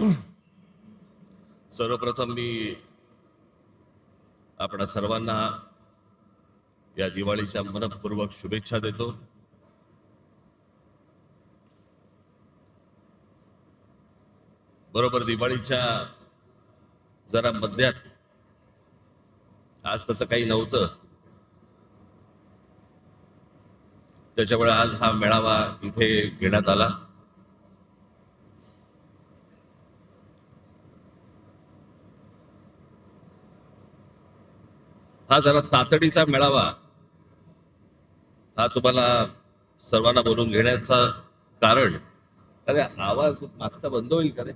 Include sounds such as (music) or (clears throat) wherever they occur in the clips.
(clears throat) सर्वप्रथम मी आपणा सर्वांना या दिवाळीच्या मनपूर्वक शुभेच्छा देतो. बरोबर दिवाळीच्या जरा मध्यात आज तसं काही नव्हतं. त्याच्यामुळे आज हा मेळावा इथे घेण्यात आला. हा जरा तातडीचा मेळावा. हा तुम्हाला सर्वांना बोलून घेण्याचा कारण. अरे आवाज मागचा बंद होईल का रे?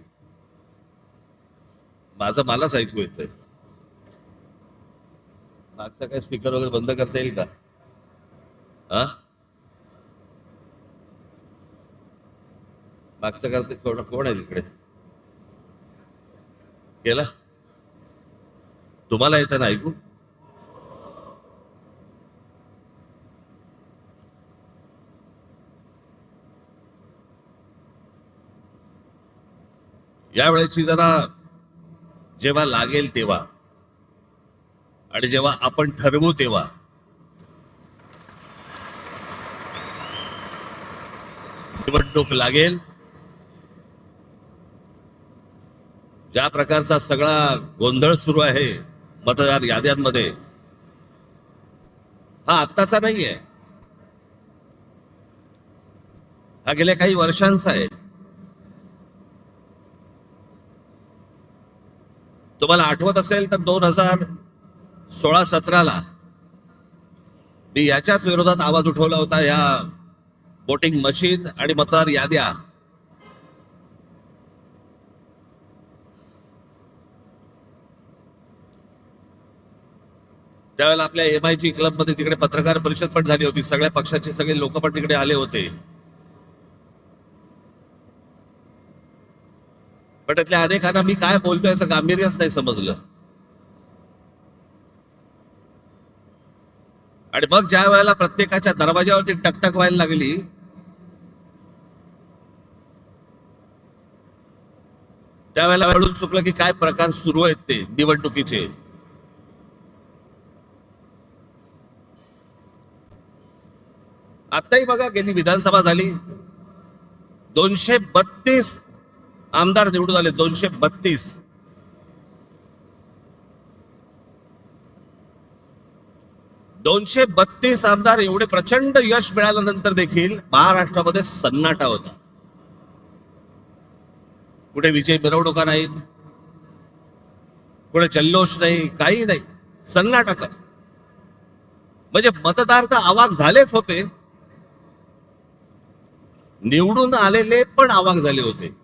माझं मलाच ऐकू येतंय. मागचा काय स्पीकर वगैरे बंद करता येईल का? हा? मागचा करते कोण कोण आहे इकडे केला? तुम्हाला येतं ना ऐकू? यावेळेची जरा जेव्हा लागेल तेव्हा आणि जेव्हा आपण ठरवू तेव्हा निवडणूक लागेल ज्या प्रकारचा सगळा गोंधळ सुरू आहे मतदार याद्यांमध्ये हा आत्ताचा नाहीये. हा गेल्या काही वर्षांचा आहे. तुम्हाला आठवत असेल तर दोन हजार सोळा सतराला मी याच्याच विरोधात आवाज उठवला होता या वोटिंग मशीन आणि मतदार याद्या. त्यावेळेला आपल्या एम आय जी क्लबमध्ये तिकडे पत्रकार परिषद पण झाली होती. सगळ्या पक्षाचे सगळे लोक पण तिकडे आले होते. पण त्यातल्या अनेकांना मी काय बोलतोय याचं गांभीर्यच नाही समजलं. आणि मग ज्या वेळेला प्रत्येकाच्या दरवाजावरती टकटक व्हायला लागली त्यावेळेला वेळून चुकलं की काय प्रकार सुरू आहेत ते निवडणुकीचे. आताही बघा गेली विधानसभा झाली. दोनशे बत्तीस आमदार निवडून आले दोनशे बत्तीस. दोनशे बत्तीस आमदार एवढे प्रचंड यश मिळाल्यानंतर देखील महाराष्ट्रामध्ये सन्नाटा होता. कुठे विजय मिरवणुका नाहीत. कुठे जल्लोष नाही काही नाही. सन्नाटा का म्हणजे मतदार तर आवाक झालेच होते. निवडून आलेले पण आवाक झाले होते.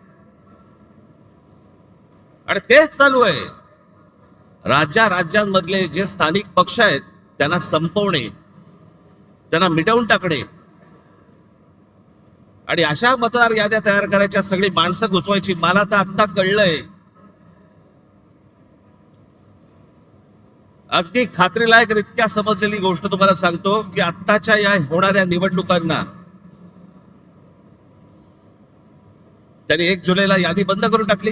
आणि तेच चालू आहे. राज्या राज्यांमधले जे स्थानिक पक्ष आहेत त्यांना संपवणे त्यांना मिटवून टाकणे. आणि अशा मतदार याद्या तयार करायच्या सगळी माणसं घुसवायची मला तर आता कळलंय. अगदी खात्रीलायक रित्या समजलेली गोष्ट तुम्हाला सांगतो की आत्ताच्या या होणाऱ्या निवडणुकांना त्यांनी एक जुलैला यादी बंद करून टाकली.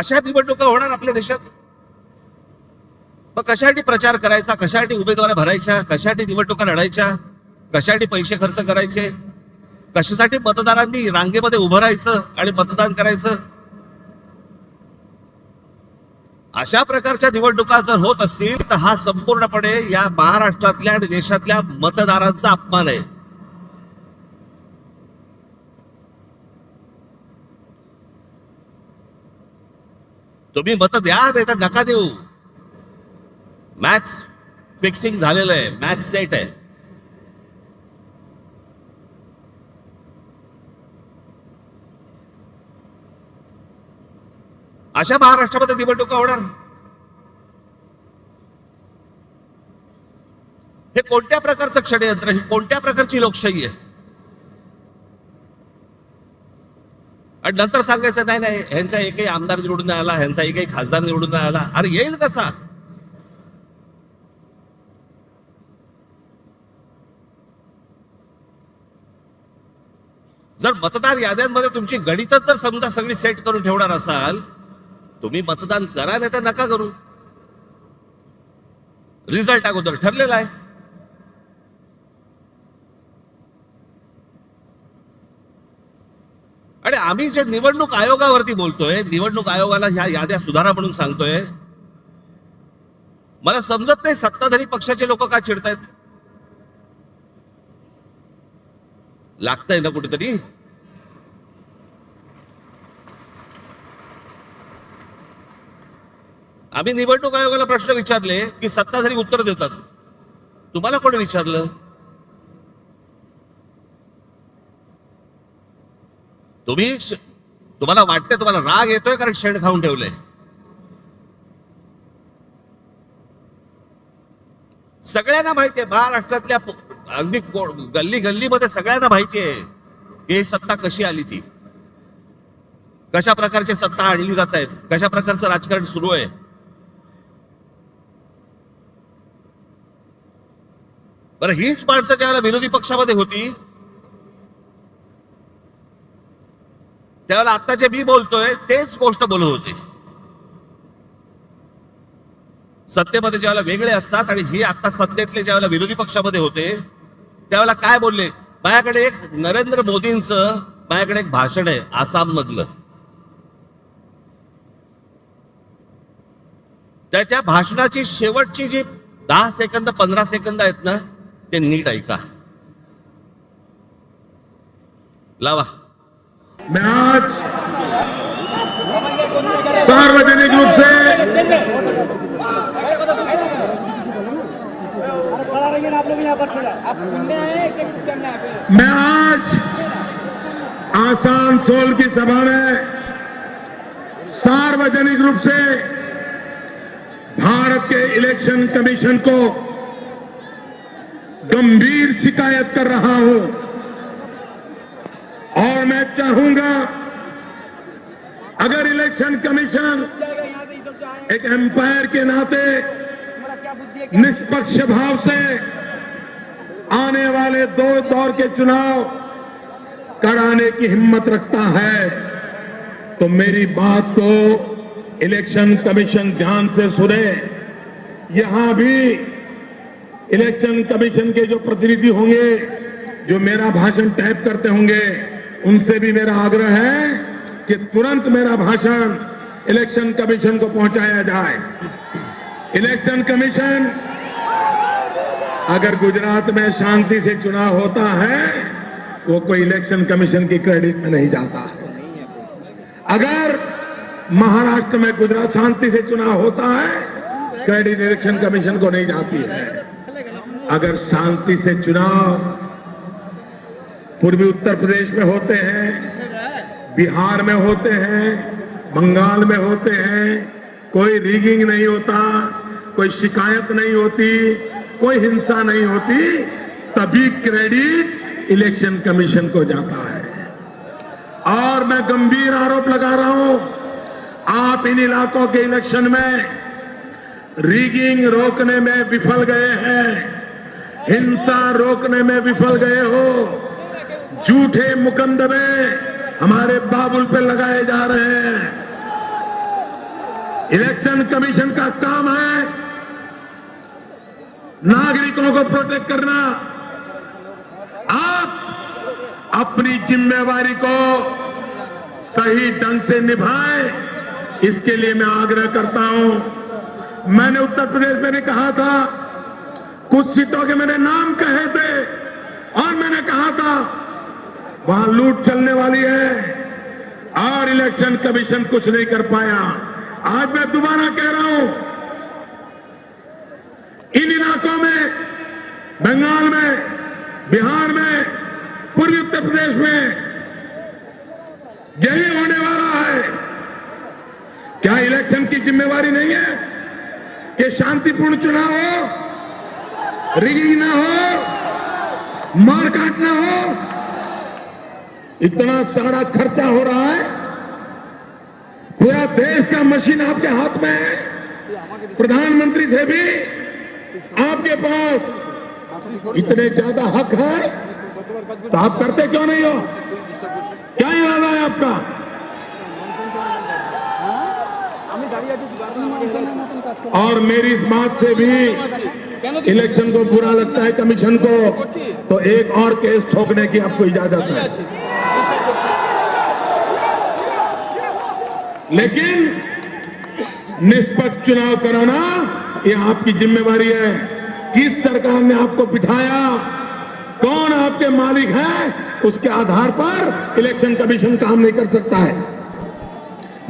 अशा निवडणुका होणार आपल्या देशात? मग कशासाठी प्रचार करायचा? कशासाठी उमेदवार भरायच्या? कशासाठी निवडणुका लढायच्या? कशासाठी पैसे खर्च करायचे? कशासाठी मतदारांनी रांगेमध्ये उभं राहायचं आणि मतदान करायचं? अशा प्रकारच्या निवडणुका जर होत असतील तर हा संपूर्णपणे या महाराष्ट्रातल्या आणि देशातल्या मतदारांचा अपमान आहे. तुम्ही मत द्या नाही तर नका देऊ. मॅच फिक्सिंग झालेलं आहे. मॅच सेट आहे. अशा महाराष्ट्रामध्ये निवडणुका होणार. हे कोणत्या प्रकारचं षडयंत्र ही कोणत्या प्रकारची लोकशाही आहे? आणि नंतर सांगायचं नाही नाही ह्यांचा एकही आमदार निवडून नाही आला ह्यांचा एकही खासदार निवडून नाही आला. अरे येईल कसा? जर मतदार याद्यांमध्ये तुमची गणितच जर समजा सगळी सेट करून ठेवणार असाल तुम्ही मतदान करा नाही तर नका करू. रिझल्ट अगोदर ठरलेला आहे. आणि आम्ही जे निवडणूक आयोगावरती बोलतोय निवडणूक आयोगाला ह्या याद्या सुधारा म्हणून सांगतोय मला समजत नाही सत्ताधारी पक्षाचे लोक का चिडतायत. लागतंय ना कुठेतरी? आम्ही निवडणूक आयोगाला प्रश्न विचारले की सत्ताधारी उत्तर देतात. तुम्हाला कोणी विचारलं? तुम्ही तुम्हाला वाटतंय तुम्हाला राग येतोय कारण शेण खाऊन ठेवलंय. सगळ्यांना माहितीये महाराष्ट्रातल्या अगदी गल्ली गल्लीमध्ये सगळ्यांना माहितीये की ही सत्ता कशी आली ती. कशा प्रकारची सत्ता आणली जात आहेत कशा प्रकारचं राजकारण सुरू आहे. बरं हीच माणसं ज्यावेळेला विरोधी पक्षामध्ये होती त्यावेळेला आता जे मी बोलतोय तेच गोष्ट बोलत होते. सत्तेमध्ये ज्यावेळेला वेगळे असतात आणि ही आता सत्तेतले ज्यावेळेला विरोधी पक्षामध्ये होते त्यावेळेला काय बोलले? माझ्याकडे एक नरेंद्र मोदींचं माझ्याकडे एक भाषण आहे आसाम मधलं त्या त्या भाषणाची शेवटची जी दहा सेकंद पंधरा सेकंद आहेत ना ते नीट ऐका. लावा. मैं आज सार्वजनिक रूप से खड़ा रहिए ना आप लोग यहाँ पर खड़ा आप सुनने आए हैं कि कुछ करना है पहले मैं आज आसान सोल की सभा में सार्वजनिक रूप से भारत के इलेक्शन कमीशन को गंभीर शिकायत कर रहा हूं। और मैं चाहूँगा, अगर इलेक्शन कमीशन एक एम्पायर के नाते निष्पक्ष भाव से आने वाले दो दौर के चुनाव कराने की हिम्मत रखता है तो मेरी बात को इलेक्शन कमीशन ध्यान से सुने। यहाँ भी इलेक्शन कमीशन के जो प्रतिनिधि होंगे, जो मेरा भाषण टाइप करते होंगे उनसे भी मेरा आग्रह है कि तुरंत मेरा भाषण इलेक्शन कमीशन को पहुँचाया जाए। इलेक्शन कमीशन, अगर गुजरात में शांति से चुनाव होता है, वो कोई इलेक्शन कमीशन की क्रेडिट में नहीं जाता। अगर महाराष्ट्र में गुजरात शांति से चुनाव होता है, क्रेडिट इलेक्शन कमीशन को नहीं जाती है। अगर शांति से चुनाव पूर्वी उत्तर प्रदेश में होते हैं, बिहार में होते हैं, बंगाल में होते हैं। कोई रिगिंग नहीं होता, कोई शिकायत नहीं होती, कोई हिंसा नहीं होती, तभी क्रेडिट इलेक्शन कमीशन को जाता है। और मैं गंभीर आरोप लगा रहा हूँ, आप इन इलाकों के इलेक्शन में रिगिंग रोकने में विफल गए हैं, हिंसा रोकने में विफल गए हो। झूठे मुकदमे हमारे बाबुल पे लगाए जा रहे हैं। इलेक्शन कमीशन का काम है नागरिकों को प्रोटेक्ट करना। आप अपनी जिम्मेवारी को सही ढंग से निभाए, इसके लिए मैं आग्रह करता हूँ। मैंने उत्तर प्रदेश में भी कहा था, कुछ सीटों के मैंने नाम कहे थे और मैंने कहा था वहाँ लूट चलने वाली है। और इलेक्शन कमीशन कुछ नहीं कर पाया। आज मैं दोबारा कह रहा हूँ, इन इलाकों में, बंगाल में, बिहार में, पूर्वी उत्तर प्रदेश में यही होने वाला है। क्या इलेक्शन की जिम्मेवारी नहीं है कि शांतिपूर्ण चुनाव हो रिगिंग ना हो, मारकाट ना हो इतना सारा खर्चा हो रहा है। पूरा देश का मशीन आपके हाथ में है। प्रधानमंत्री से भी आपके पास इतने ज़्यादा हक है। तो आप करते क्यों नहीं हो? क्या इरादा है आपका? और मेरी इस बात से भी इलेक्शन को बुरा लगता है कमीशन को तो एक और केस ठोकने की आपको इजाज़त है। लेकिन निष्पक्ष चुनाव कराना ये आपकी जिम्मेवारी है। किस सरकार ने आपको बिठाया? कौन आपके मालिक है? उसके आधार पर इलेक्शन कमीशन काम नहीं कर सकता है।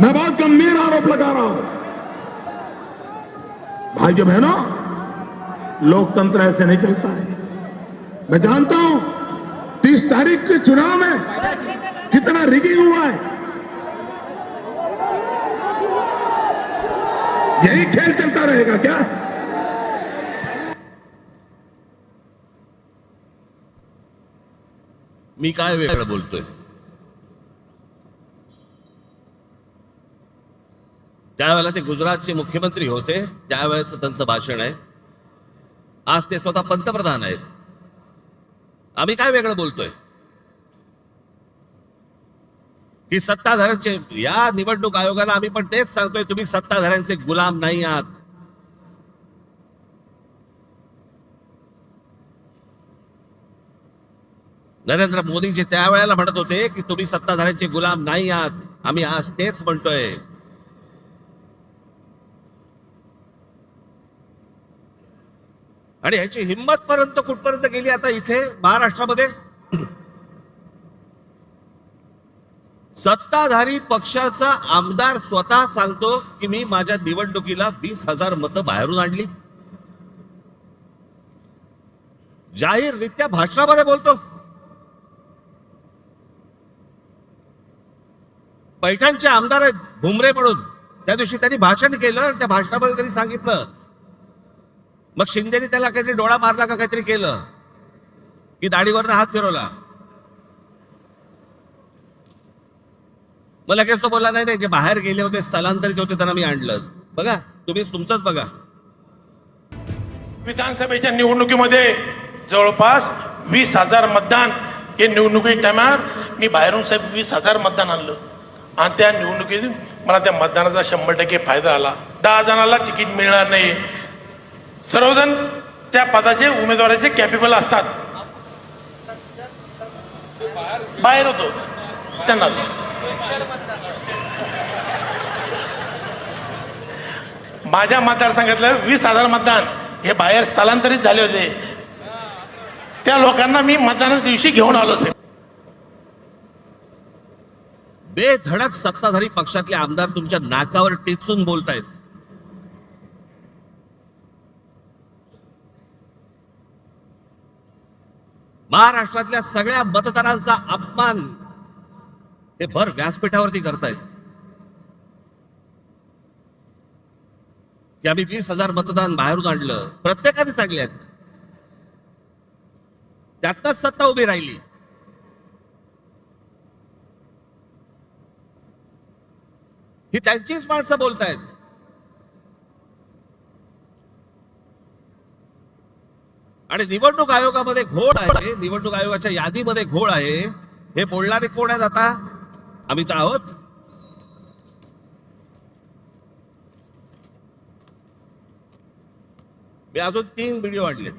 मैं बहुत गंभीर आरोप लगा रहा हूँ। भाइयों बहनों, लोकतंत्र ऐसे नहीं चलता है। मैं जानता हूँ, तीस तारीख के चुनाव में कितना रिगिंग हुआ है। यही खेल चलता रहेगा क्या? मी काय वेगळं बोलतोय? त्यावेळेला ते गुजरातचे मुख्यमंत्री होते त्यावेळेस त्यांचं भाषण आहे. आज ते स्वतः पंतप्रधान आहेत. आम्ही काय वेगळं बोलतोय? की सत्ताधाऱ्यांचे या निवडणूक आयोगाला आम्ही पण तेच सांगतोय तुम्ही सत्ताधाऱ्यांचे गुलाम नाही आहात. नरेंद्र मोदी जे त्यावेळेला म्हणत होते की तुम्ही सत्ताधाऱ्यांचे गुलाम नाही आहात. आम्ही आज तेच म्हणतोय. आणि ह्याची हिंमत पर्यंत कुठपर्यंत गेली आता इथे महाराष्ट्रामध्ये? सत्ताधारी पक्षाचा आमदार स्वतः सांगतो की मी माझ्या निवडणुकीला वीस हजार मतं बाहेरून आणली. जाहीररित्या भाषणामध्ये बोलतो. पैठणचे आमदार आहेत भुमरे म्हणून. त्या दिवशी त्यांनी भाषण केलं आणि त्या भाषणामध्ये त्यांनी सांगितलं. मग शिंदेने त्याला काहीतरी डोळा मारला का काहीतरी केलं? की दाढीवरनं हात फिरवला. मग लगेच तो बोलला नाही नाही जे बाहेर गेले होते स्थलांतरित होते त्यांना मी आणलं. बघा तुम्ही तुमचंच बघा. विधानसभेच्या निवडणुकीमध्ये जवळपास वीस हजार मतदान हे निवडणुकी टायमात मी बाहेरून साहेब वीस हजार मतदान आणलं. आणि त्या निवडणुकीत मला त्या मतदानाचा शंभर टक्के फायदा आला. दहा जणांना तिकीट मिळणार नाही. सर्वजण त्या पदाचे उमेदवाराचे कॅपेबल असतात. बाहेर होतो. त्यांना. माझ्या मतदारसंघातलं वीस हजार मतदान हे बाहेर स्थलांतरित झाले होते. त्या लोकांना मी मतदानाच्या दिवशी घेऊन आलो साहेब. बेधडक सत्ताधारी पक्षातले आमदार तुमच्या नाकावर टिचून बोलतायत. महाराष्ट्रातल्या सगळ्या मतदारांचा अपमान हे भर व्यासपीठावरती करतायत. की आम्ही वीस हजार मतदान बाहेरून आणलं प्रत्येकाने सांगले आहेत. त्यातच सत्ता उभी राहिली. ही त्यांचीच माणसं बोलतायत. आणि निवडणूक आयोगामध्ये घोळ आहे निवडणूक आयोगाच्या यादीमध्ये घोळ आहे. हे बोलणारे कोण आहेत आता? आम्ही तर आहोत. मी अजून तीन व्हिडिओ आणलेत.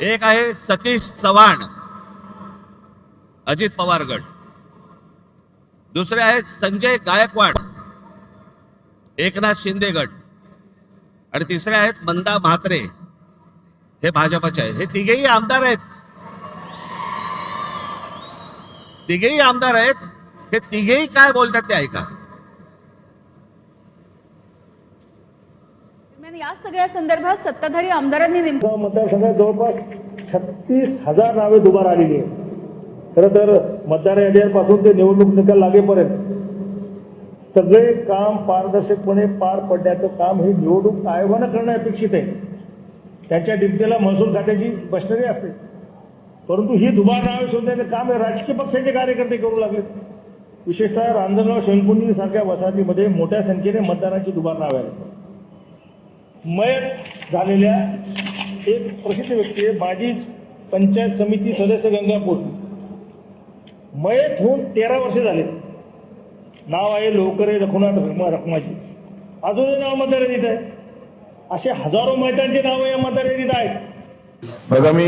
एक आहे सतीश चव्हाण अजित पवार गट दुसरे आहेत संजय गायकवाड एकनाथ शिंदे गट आणि तिसरे आहेत मंदा म्हात्रे. हे भाजपचे आहेत. हे तिघेही आमदार आहेत. तिघेही आमदार आहेत. हे तिघेही काय बोलतात ते ऐका. या सगळ्या संदर्भात सत्ताधारी आमदारांनी मतदारसंघात जवळपास छत्तीस हजार नावे दुबार आलेली आहेत. खरं तर मतदार याद्यांपासून ते निवडणूक निकाल लागेपर्यंत सगळे काम पारदर्शकपणे पार पडण्याचं काम हे निवडणूक आयोगानं करणं अपेक्षित आहे. त्यांच्या डिप्टीला महसूल खात्याची मशिनरी असते. परंतु ही दुबार नावे शोधण्याचं काम हे राजकीय पक्षाचे कार्यकर्ते करू लागले. विशेषतः रांजणगाव शेणकुंडी सारख्या वसाहतीमध्ये मोठ्या संख्येने मतदानाची दुबार नावे आहेत मयत झालेल्या एक प्रसिद्ध व्यक्ती आहे माजी पंचायत समिती सदस्य गंगापूर. मयत होऊन तेरा वर्षे झाले. नाव आहे लोकरे रघुनाथ रखमा रखमाजी. अजूनही नाव मतदार येत आहे. असे हजारो मयतांचे नावं या मतदार येत आहेत. बघा मी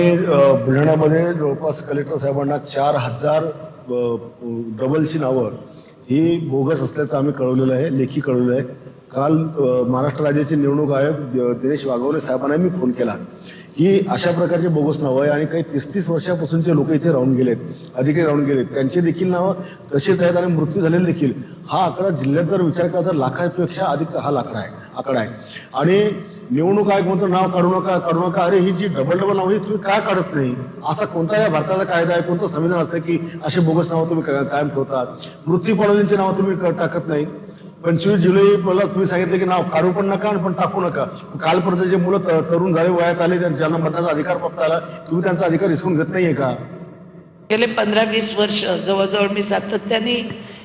बुलढाण्यामध्ये जवळपास कलेक्टर साहेबांना चार हजार डबलची नावं ही बोगस असल्याचं आम्ही कळवलेलं आहे लेखी कळवलेलं आहे. काल महाराष्ट्र राज्याचे निवडणूक आयोग दिनेश वाघवले साहेबांना मी फोन केला. ही अशा प्रकारची बोगस नावं आहे. आणि काही तीस तीस वर्षापासूनचे लोक इथे राहून गेलेत अधिकारी राहून गेलेत. त्यांचे देखील नावं तशीच आहेत आणि मृत्यू झालेले देखील. हा आकडा जिल्ह्यात जर विचार केला तर लाखापेक्षा अधिक हा लाकडा आहे आकडा आहे. आणि निवडणूक आयोग म्हणतो नाव काढू नका काढू नका. अरे ही जी डबल डबल नावं ही तुम्ही काय काढत नाही? असा कोणता या भारताचा कायदा आहे? कोणतं संविधान असतं की असे बोगस नावं तुम्ही कायम ठेवतात मृत्यू पाळलेली नावं तुम्ही टाकत नाही? पंचवीस जुलै मला तुम्ही सांगितलं की नाव काढू पण नका आणि पण टाकू नका. कालपर्यंत जे मुलं तरुण झाले वयात आले ज्यांना मतदानाचा अधिकार प्राप्त झाला तुम्ही त्यांचा अधिकार हिसकून घेत नाहीये का? गेले पंधरा वीस वर्ष जवळजवळ मी सातत्याने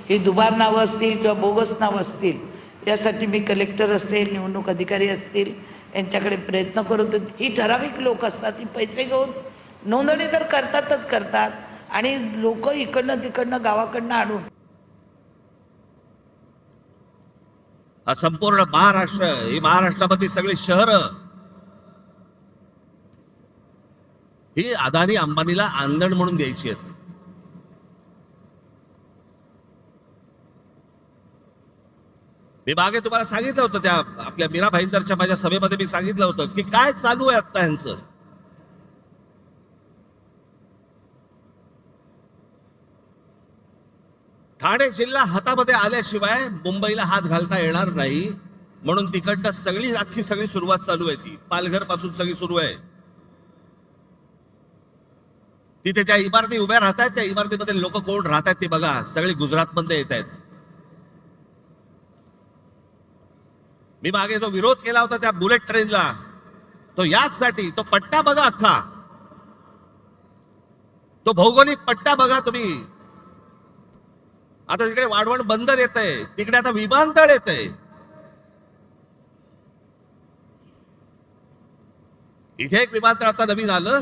ही दुबार नावं असतील किंवा बोगस नावं असतील यासाठी मी कलेक्टर असतील निवडणूक अधिकारी असतील यांच्याकडे प्रयत्न करत होते ही ठराविक लोक असतात ही पैसे घेऊन नोंदणी तर करतातच करतात आणि लोक इकडनं तिकडनं गावाकडनं आणून हा संपूर्ण महाराष्ट्र ही महाराष्ट्रामधली सगळी शहरं ही अदानी अंबानीला आंदण म्हणून द्यायची आहेत मी मागे तुम्हाला सांगितलं होतं त्या आपल्या मीरा भाईंदरच्या माझ्या सभेमध्ये मी सांगितलं होतं की काय चालू आहे आता यांचं ठाणे जिल्हा हातामध्ये आल्याशिवाय मुंबईला हात घालता येणार नाही. म्हणून तिकडनं सगळी अख्खी सगळी सुरुवात चालू आहे ती. पालघरपासून सगळी सुरू आहे. तिथे ज्या इमारती उभ्या राहत आहेत त्या इमारतीमध्ये लोक कोण राहत आहेत ते बघा. सगळे गुजरातमध्ये येत आहेत मी मागे जो विरोध केला होता त्या बुलेट ट्रेनला तो याचसाठी तो पट्टा बघा अख्खा. तो भौगोलिक पट्टा बघा तुम्ही. आता तिकडे वाढवण बंदर येत आहे तिकडे आता विमानतळ येत आहे इथे एक विमानतळ आता नवीन आलं.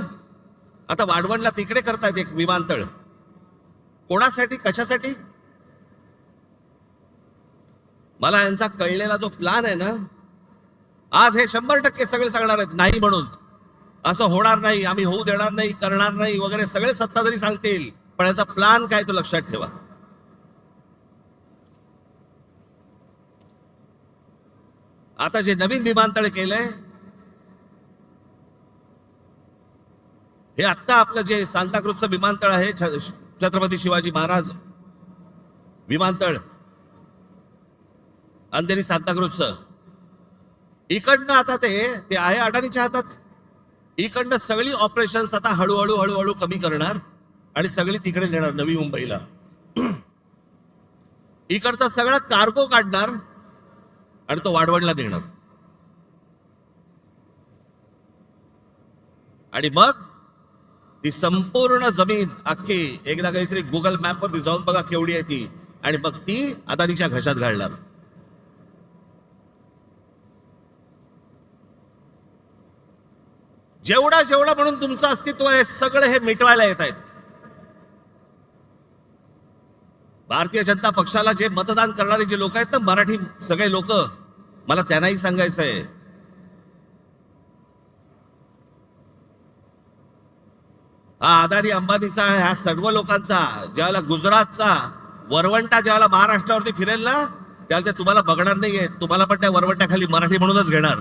आता वाढवणला तिकडे करतायत एक विमानतळ. कोणासाठी? कशासाठी? मला यांचा कळलेला जो प्लान आहे ना आज हे शंभर टक्के सगळे सांगणार आहेत नाही म्हणून. असं होणार नाही आम्ही होऊ देणार नाही करणार नाही वगैरे सगळे सत्ताधारी सांगतील पण याचा प्लान काय तो लक्षात ठेवा. आता जे नवीन विमानतळ केलंय हे आत्ता आपलं जे सांताक्रूजचं विमानतळ आहे छ- छत्रपती शिवाजी महाराज विमानतळ अंधेरी सांताक्रूजचं इकडनं आता ते ते आहे अडाणीच्या हातात. इकडनं सगळी ऑपरेशन्स आता हळूहळू हळूहळू कमी करणार आणि सगळी तिकडे नेणार नवी मुंबईला. (clears throat) इकडचा सगळा कार्गो काढणार. आणि तो वाढवणला नेणार आणि मग ती संपूर्ण जमीन अख्खी एकदा काहीतरी गुगल मॅप वरती जाऊन बघा केवढी आहे ती. आणि मग ती अदानीच्या घशात घालणार. जेवढा जेवढा म्हणून तुमचं अस्तित्व आहे सगळं हे मिटवायला येत आहेत. भारतीय जनता पक्षाला जे मतदान करणारे जे लोक आहेत ना मराठी सगळे लोक मला त्यांनाही सांगायचं आहे हा अदानी अंबानीचा ह्या सर्व लोकांचा ज्यावेळेला गुजरातचा वरवंटा ज्यावेळेला महाराष्ट्रावरती फिरेल ना त्यावेळेला ते तुम्हाला बघणार नाहीये तुम्हाला पण त्या वरवंट्याखाली मराठी म्हणूनच घेणार.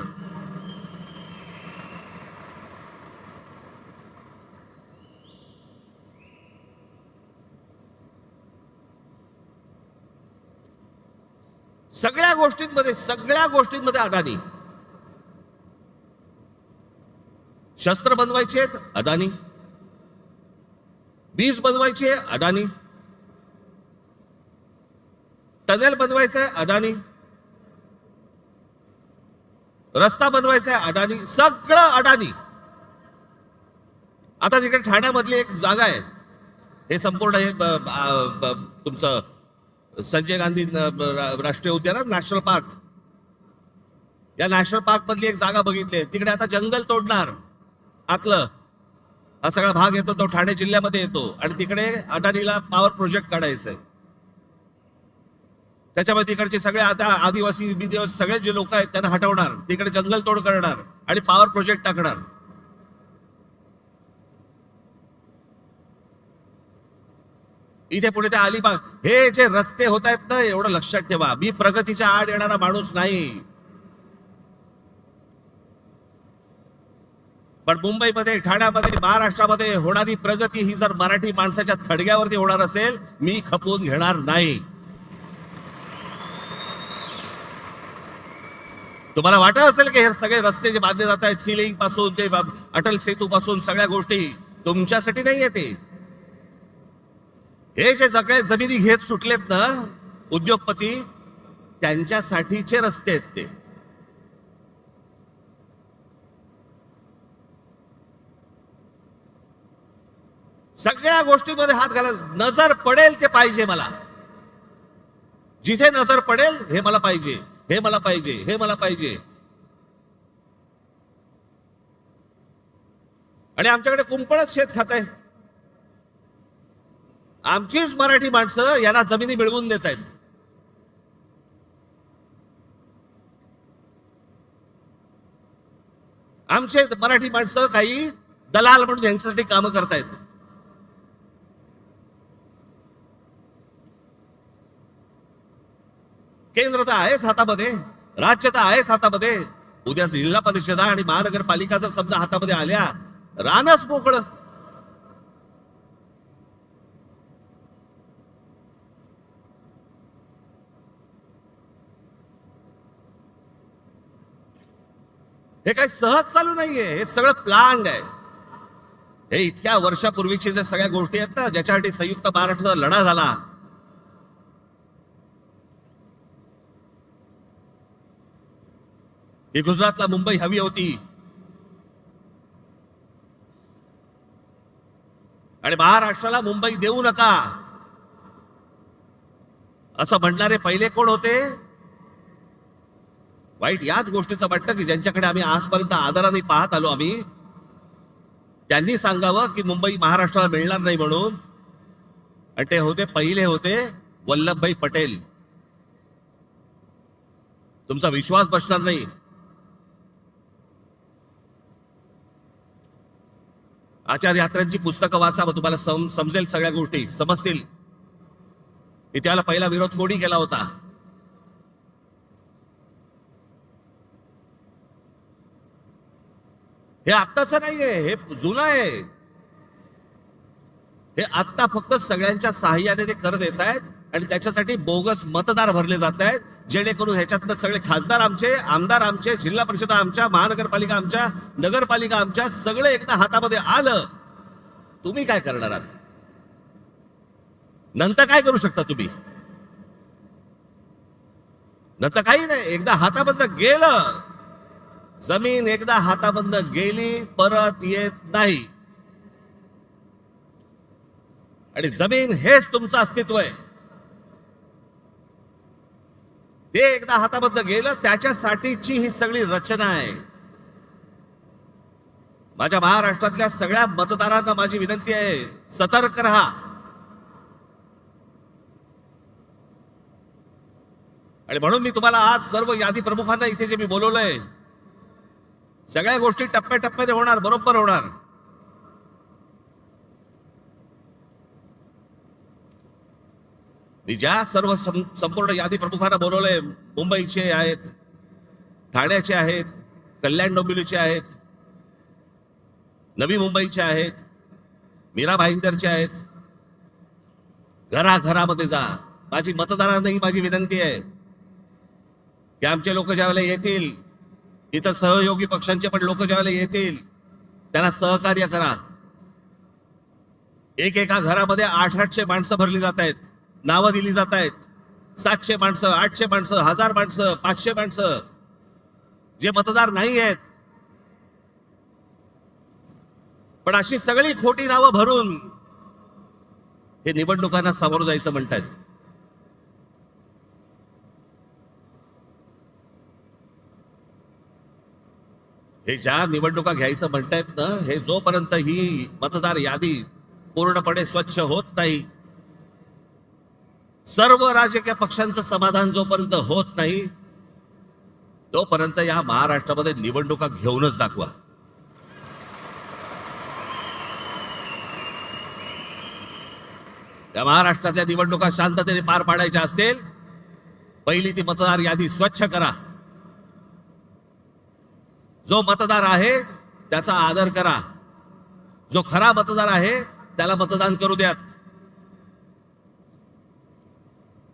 सगळ्या गोष्टींमध्ये सगळ्या गोष्टींमध्ये अदानी शस्त्र बनवायचे आहेत अदानी बीज बनवायचे अडाणी. टनेल बनवायचं आहे अडाणी. रस्ता बनवायचा आहे अडाणी. सगळं अडाणी. आता तिकडे ठाण्यामधली एक जागा आहे. हे संपूर्ण हे तुमचं संजय गांधी राष्ट्रीय उद्यान नॅशनल पार्क. या नॅशनल पार्क मधली एक जागा बघितली तिकडे आता जंगल तोडणार. आतलं. हा सगळा भाग येतो तो ठाणे जिल्ह्यामध्ये येतो. आणि तिकडे अडाणीला पॉवर प्रोजेक्ट काढायचं आहे त्याच्यामुळे तिकडचे सगळे आता आदिवासी बिदिवासी सगळे जे लोक आहेत त्यांना हटवणार. तिकडे जंगल तोड करणार. आणि पॉवर प्रोजेक्ट टाकणार. इथे पुढे ते अलिबाग. हे जे रस्ते होत आहेत ना एवढं लक्षात ठेवा. मी प्रगतीच्या आड येणारा माणूस नाही. पण मुंबईमध्ये ठाण्यामध्ये महाराष्ट्रामध्ये होणारी प्रगती ही जर मराठी माणसाच्या थडग्यावरती होणार असेल मी खपवून घेणार नाही. तुम्हाला वाटत असेल की हे सगळे रस्ते जे बांधले जात आहेत सिलिंगपासून ते अटल सेतू पासून सगळ्या गोष्टी तुमच्यासाठी नाही येते हे जे सगळे जमिनी घेत सुटलेत ना उद्योगपती त्यांच्यासाठीचे रस्ते आहेत ते. सगळ्या गोष्टींमध्ये हात घाला. नजर पडेल ते पाहिजे मला. जिथे नजर पडेल हे मला पाहिजे हे मला पाहिजे हे मला पाहिजे. आणि आमच्याकडे कुंपणच शेत खात आहे आमचीच मराठी माणसं यांना जमिनी मिळवून देत आहेत. आमचे मराठी माणसं काही दलाल म्हणून यांच्यासाठी कामं करतायत. केंद्र तर आहेच हातामध्ये राज्य तर आहेच हातामध्ये. उद्या जिल्हा परिषदा आणि महानगरपालिका जर समजा हातामध्ये आल्या रानच मोकळं. हे काही सहज चालू नाहीये हे सगळं प्लांड आहे. हे इतक्या वर्षापूर्वीची जे सगळ्या गोष्टी आहेत ना ज्याच्यासाठी संयुक्त महाराष्ट्राचा लढा झाला. ही गुजरातला मुंबई हवी होती. आणि महाराष्ट्राला मुंबई देऊ नका. असं म्हणणारे पहिले कोण होते? वाईट याच गोष्टीचं वाटतं की ज्यांच्याकडे आम्ही आजपर्यंत आदराने पाहत आलो आम्ही त्यांनी सांगावं की मुंबई महाराष्ट्राला मिळणार नाही म्हणून. आणि ते होते पहिले होते वल्लभभाई पटेल. तुमचा विश्वास बसणार नाही. आचार्य यात्रांची पुस्तकं वाचा मग तुम्हाला सम समजेल सगळ्या गोष्टी समजतील. की पहिला विरोध कोणी केला होता? हे आत्ताचं नाहीये हे जुनं आहे. हे आत्ता फक्त सगळ्यांच्या सहाय्याने ते करत येत आहेत आणि त्याच्यासाठी बोगस मतदार भरले जात आहेत जेणेकरून ह्याच्यातनं सगळे खासदार आमचे आमदार आमचे जिल्हा परिषद आमच्या महानगरपालिका आमच्या नगरपालिका आमच्या सगळे एकदा हातामध्ये आलं तुम्ही काय करणार आहात? नंतर काय करू शकता तुम्ही? नंतर काही नाही एकदा हाताबंद गेलं जमीन एकदा हाताबंद गेली परत येत नाही. आणि जमीन हेच तुमचं अस्तित्व आहे. ते एकदा हाताबद्द गेलं त्याच्यासाठीची ही सगळी रचना आहे. माझ्या महाराष्ट्रातल्या सगळ्या मतदारांना माझी विनंती आहे सतर्क रहा. आणि म्हणून मी तुम्हाला आज सर्व यादी प्रमुखांना इथे जे मी बोलवलंय सगळ्या गोष्टी टप्प्याटप्प्याने होणार बरोबर होणार. मी ज्या सर्व संपूर्ण यादी प्रमुखांना बोलवलंय मुंबईचे आहेत ठाण्याचे आहेत कल्याण डोंबिवलीचे आहेत नवी मुंबईचे आहेत मीरा भाईंदरचे आहेत. घराघरामध्ये जा. माझी मतदारांनाही माझी विनंती आहे की आमचे लोक ज्यावेळेला येतील इतर सहयोगी पक्षांचे पण लोक ज्यावेळेला येतील त्यांना सहकार्य करा. एक एका घरामध्ये आठ आठशे माणसं भरली जात आहेत नावं दिली जात आहेत सातशे माणसं आठशे माणसं हजार माणसं पाचशे माणसं. जे मतदार नाही आहेत. पण अशी सगळी खोटी नावं भरून हे निवडणुकांना सामोरं जायचं म्हणतायत. हे ज्या निवडणुका घ्यायचं म्हणतायत ना हे जोपर्यंत ही मतदार यादी पूर्णपणे स्वच्छ होत नाही सर्व राजकीय पक्षांचं समाधान जोपर्यंत होत नाही तोपर्यंत या महाराष्ट्रामध्ये निवडणुका घेऊनच दाखवा. या महाराष्ट्रातल्या निवडणुका शांततेने पार पाडायच्या असतील पहिली ती मतदार यादी स्वच्छ करा. जो मतदार आहे त्याचा आदर करा. जो खरा मतदार आहे त्याला मतदान करू द्यात.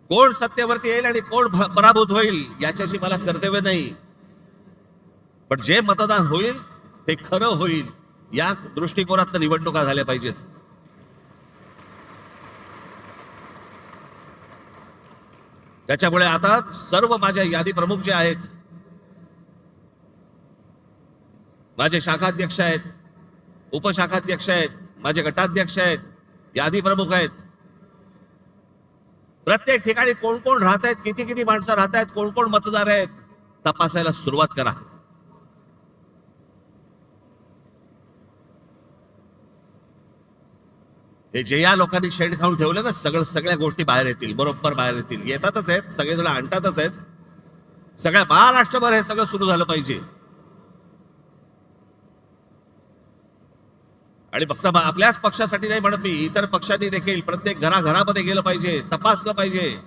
कोण सत्तेवरती येईल आणि कोण पराभूत होईल याच्याशी मला कर्तव्य नाही. पण जे मतदान होईल ते खरं होईल या दृष्टिकोनात निवडणुका झाल्या पाहिजेत. त्याच्यामुळे आता सर्व माझ्या यादी प्रमुख जे आहेत माझे शाखाध्यक्ष आहेत उपशाखाध्यक्ष आहेत माझे गटाध्यक्ष आहेत यादी प्रमुख आहेत. प्रत्येक ठिकाणी कोण कोण राहत आहेत किती किती माणसं राहत आहेत कोण कोण मतदार आहेत तपासायला सुरुवात करा. हे जे या लोकांनी शेण खाऊन ठेवलं ना सगळं सगळ्या गोष्टी बाहेर येतील बरोबर बाहेर येतील. येतातच आहेत सगळेजण आणतातच आहेत. सगळ्या महाराष्ट्रभर हे सगळं सुरू झालं पाहिजे. आणि फक्त आपल्याच पक्षासाठी नाही म्हणत मी इतर पक्षांनी देखील प्रत्येक घराघरामध्ये गेलं पाहिजे तपासलं पाहिजे.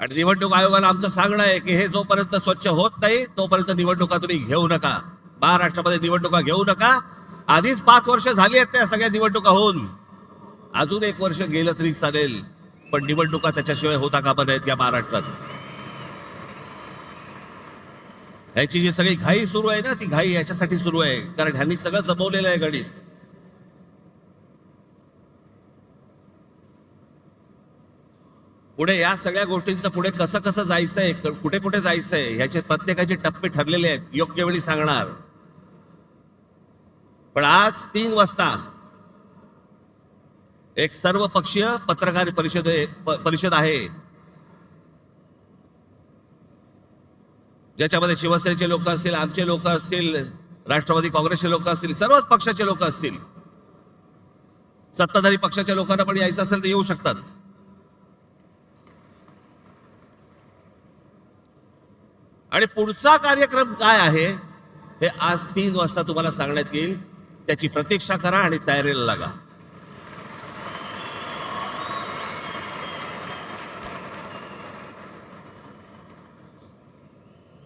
आणि निवडणूक आयोगाला आमचं सांगणं आहे की हे जोपर्यंत स्वच्छ होत नाही तोपर्यंत निवडणुका तुम्ही घेऊ नका. महाराष्ट्रामध्ये निवडणुका घेऊ नका. आधीच पाच वर्ष झाली आहेत त्या सगळ्या निवडणुका होऊन. अजून एक वर्ष गेलं तरी चालेल पण निवडणुका त्याच्याशिवाय होता कामा नाहीत या महाराष्ट्रात. ह्याची जी सगळी घाई सुरू आहे ना ती घाई याच्यासाठी सुरू आहे. कारण ह्यांनी सगळं जमवलेलं आहे गणित. पुढे या सगळ्या गोष्टींचं पुढे कसं कसं जायचंय कुठे कुठे जायचंय ह्याचे प्रत्येकाचे टप्पे ठरलेले आहेत योग्य वेळी सांगणार. पण आज तीन वाजता एक सर्व पक्षीय पत्रकार परिषद परिषद आहे. ज्याच्यामध्ये शिवसेनेचे लोक असतील आमचे लोक असतील राष्ट्रवादी काँग्रेसचे लोक असतील सर्वच पक्षाचे लोक असतील. सत्ताधारी पक्षाच्या लोकांना पण यायचं असेल तर येऊ शकतात. आणि पुढचा कार्यक्रम काय आहे हे आज तीन वाजता तुम्हाला सांगण्यात येईल. त्याची प्रतीक्षा करा आणि तयारीला लागा.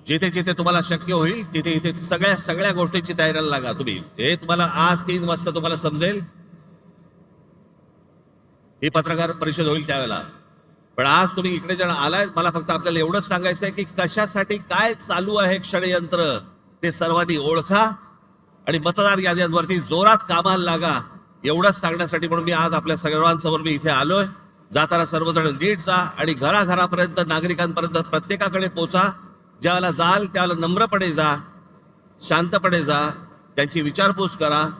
जिथे जिथे तुम्हाला शक्य होईल तिथे इथे सगळ्या सगळ्या गोष्टींची तयारीला लागा तुम्ही. हे तुम्हाला आज तीन वाजता तुम्हाला समजेल. ही पत्रकार परिषद होईल त्यावेळेला. पण आज तुम्ही इकडे जण आलाय मला फक्त आपल्याला एवढंच सांगायचं आहे की कशासाठी काय चालू आहे षडयंत्र ते सर्वांनी ओळखा आणि मतदार याद्यांवरती जोरात कामाला लागा. एवढंच सांगण्यासाठी म्हणून मी आज आपल्या सर्वांसमोर मी इथे आलोय. जाताना सर्वजण नीट जा आणि घराघरापर्यंत नागरिकांपर्यंत प्रत्येकाकडे पोचा. ज्याला जाल त्याला नम्रपणे जा शांतपणे जा त्यांची विचारपूस करा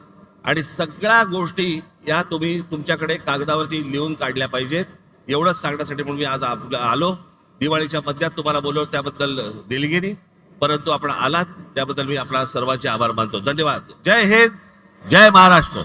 आणि सगळ्या गोष्टी या तुम्ही तुमच्याकडे कागदावरती लिहून काढल्या पाहिजेत. एवढंच सांगण्यासाठी म्हणून मी आज आपलं आलो. दिवाळीच्या मध्यात तुम्हाला बोलवलं त्याबद्दल दिलगिरी. परंतु आपण आलात त्याबद्दल मी आपला सर्वांचे आभार मानतो. धन्यवाद. जय हिंद जय महाराष्ट्र.